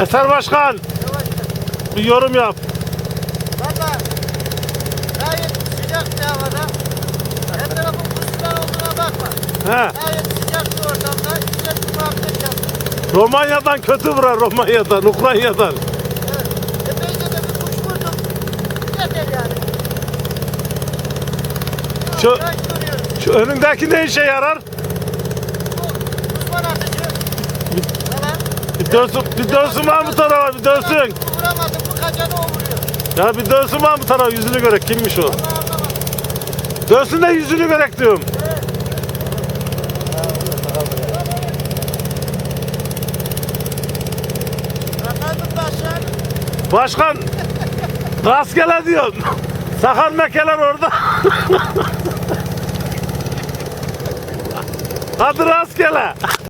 Eser Başkan bir yorum yap. Valla gayet sıcak bir havada. Her tarafın kuzular olduğuna bakma. He. Gayet sıcak bir ortamda güzel bir muhabbet yaptık. Romanya'dan kötü vurar Romanya'dan, Ukrayna'dan. Evet. Epeyce de bir kuş vurdum. Yeter yani. Şu-. Şu önündeki ne işe yarar? Bir dönsün, bir dönsün lan bu tarafa, bir dönsün. Vuramadım bu kaçanı o vuruyor. Ya bir dönsün lan bu tarafa, yüzünü görek. Kimmiş o? Dönsün de yüzünü görek diyorum. Anladım başkan. Başkan, rastgele diyorsun. Sakar mekeler orada. Hadi rastgele.